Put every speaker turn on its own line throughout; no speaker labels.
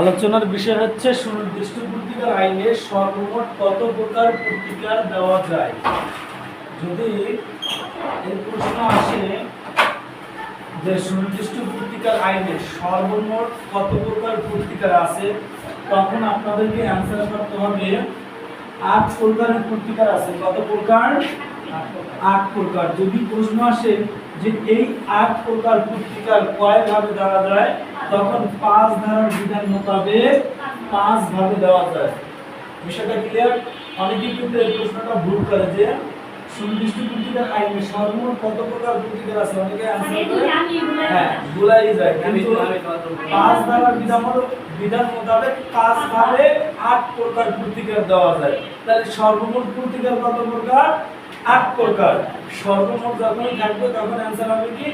আলোচনার বিষয় হচ্ছে, সুনির্দিষ্ট পত্রিকার আইনে সর্বমোট কত প্রকার পত্রিকা দেওয়া যায়? যদি এই প্রশ্ন আসে যে সুনির্দিষ্ট পত্রিকার আইনে সর্বমোট কত প্রকার পত্রিকা আছে, তখন আপনাদেরকে অ্যান্সার করতে হবে, আট প্রকারের পত্রিকা আছে। কত প্রকার? আট প্রকার। যদি প্রশ্ন আসে যে এই আট প্রকার পত্রিকার কয় ভাবে দেওয়া যায় তখন পাঁচ ধারার বিধান মোতাবেক পাঁচ ভাবে দেওয়া যায়। বিষয়টা ক্লিয়ার অনেকেই কিন্তু এই প্রশ্নটা ভুল করে যে সুনির্দিষ্ট পত্রিকার আইনে সর্বমোট কত প্রকার পত্রিকা আছে? অনেকে হ্যাঁ ভুলাই যায়। কিন্তু পাঁচ ধারার বিধান মতো- বিধান মোতাবেক পাঁচ ভাবে আট প্রকার পত্রিকা দেওয়া যায়। তাহলে সর্বমোট পত্রিকার কত প্রকার? আট প্রকার। সর্বমোট যখনই থাকবে তখন অ্যান্সার হবে কি?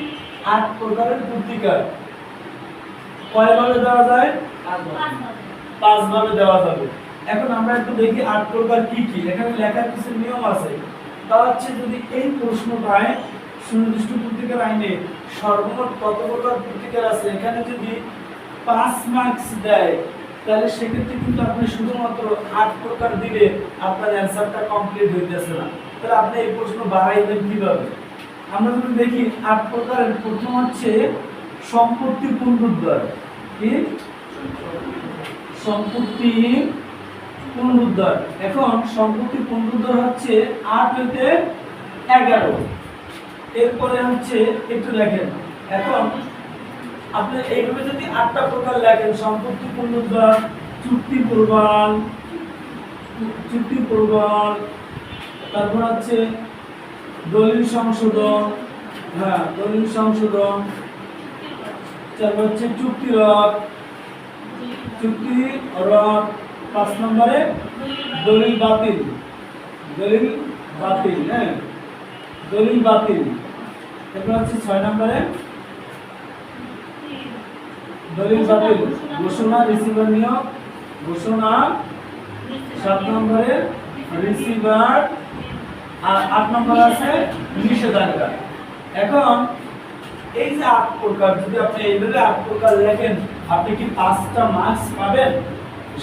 আট প্রকারের পত্রিকা কয় ভাবে দেওয়া যায়? পাঁচ ভাবে দেওয়া যাবে। এখন আমরা একটু দেখি আট প্রকার কি কি। এখানে লেখার কিছু নিয়ম আছে। তা হচ্ছে যদি এই প্রশ্নটায় সুনির্দিষ্ট পত্রিকার আইনে সর্বমোট কত প্রকার পত্রিকার আছে? এখানে যদি পাঁচ মার্কস দেয় তাহলে সেক্ষেত্রে কিন্তু আপনি শুধুমাত্র আট প্রকার দিলে আপনার অ্যান্সারটা কমপ্লিট হইতেছে না। তাহলে আপনি এই প্রশ্ন বাড়াইবেন কীভাবে? আমরা যদি দেখি, আট প্রকারের প্রথম হচ্ছে সম্পত্তি পুনরুদ্ধার। কি? সম্পত্তি পুনরুদ্ধার। এখন সম্পত্তি পুনরুদ্ধার হচ্ছে আট হইতে এগারো। এরপরে হচ্ছে একটু দেখেন। এখন আপনি এইভাবে যদি আটটা প্রকার লেখেন সম্পত্তি পুনরুদ্ধার চুক্তি প্রবাল চুক্তি প্রবাল তারপর হচ্ছে দলিল সংশোধন হ্যাঁ দলিল সংশোধন, তারপর হচ্ছে চুক্তি রদ চুক্তি রদ পাঁচ নম্বরে দলিল বাতিল দলিল বাতিল হ্যাঁ দলিল বাতিল এরপর হচ্ছে ছয় নম্বরে দলিল বাতিল। ঘোষণা রিসিভার নিয়োগ। ঘোষণা সাত নম্বরে রিসিভার আর আট নম্বর আছে নিষেধাজ্ঞা। এখন এই যে আট প্রকার যদি আপনি এইভাবে আট প্রকার লেখেন আপনি কি পাঁচটা মার্কস পাবেন?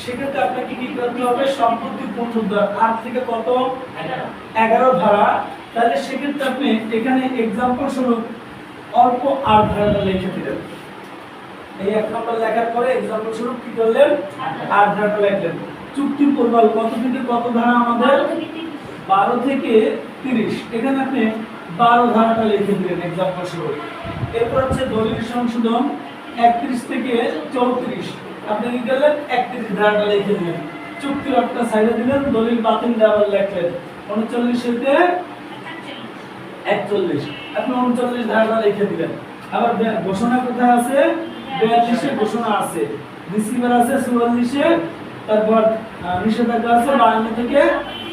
সেক্ষেত্রে আপনাকে কি করতে হবে? সম্পত্তি পুনরুদ্ধার আট থেকে কত? এগারো। ধারা তাহলে সেক্ষেত্রে আপনি এখানে এক্সাম্পল স্বরূপ অল্প আট ধারাটা লিখে দিলেন। এই এক নম্বর লেখার পরে এক্সাম্পল স্বরূপ কি করলেন? আট ধারাটা লিখলেন। চুক্তি পূর্বাল কত থেকে কত ধারা আমাদের? বারো থেকে তিরিশ। এখানে আপনি বারো ধারাটা লিখে দিলেন এক্সাম্পল স্বরূপ। এরপর হচ্ছে দলিল সংশোধন একত্রিশ থেকে চৌত্রিশ। আপনি কি করলেন? একত্রিশ ধারাটা লিখে দিলেন। চুক্তির একটা সাইডে দিলেন দলিল বাতিল দেওয়ার লেখলেন। উনচল্লিশ হইতে একচল্লিশ। আপনি উনচল্লিশ ধারাটা লিখে দিলেন। আবার ঘোষণা কোথায় আছে? বিয়াল্লিশে ঘোষণা আছে। রিসিভার আছে, চুয়াল্লিশে, তারপর নিষেধাজ্ঞা আছে, বায়ান্ন থেকে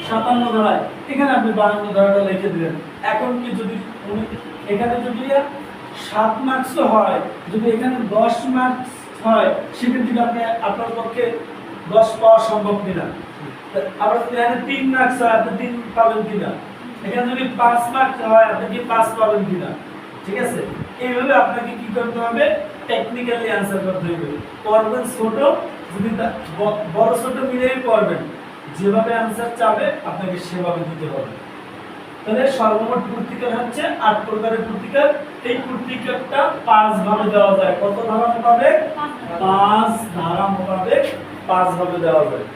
সাতান্ন ধারায়। এখানে আপনি বায়ান্ন ধারাটা লিখে দিলেন। এখন কি যদি এখানে যদি সাত মার্কস হয়, যদি এখানে দশ মার্কস হয়, সেক্ষেত্রে আপনি আপনার পক্ষে দশ পাওয়া সম্ভব কিনা? আবার এখানে তিন মার্কস হয়, আপনি তিন পাবেন কিনা? এখানে যদি পাঁচ মার্কস হয়, আপনি কি পাঁচ পাবেন কিনা? ঠিক আছে? এইভাবে আপনাকে কি করতে হবে? টেকনিক্যালি অ্যান্সার করতে হবে। পড়বেন ছোট যদি বড় ছোট মিলেই পড়বেন যেভাবে অ্যান্সার চাবে আপনাকে সেভাবে দিতে হবে। তাহলে সর্বমোট পত্রিকার হচ্ছে আট প্রকারের পত্রিকা। এই পত্রিকাটা পাঁচ ভাবে দেওয়া যায়। কত ধারা মোতাবেক? পাঁচ ধারা। মোতাবেক পাঁচ ভাবে দেওয়া যায়।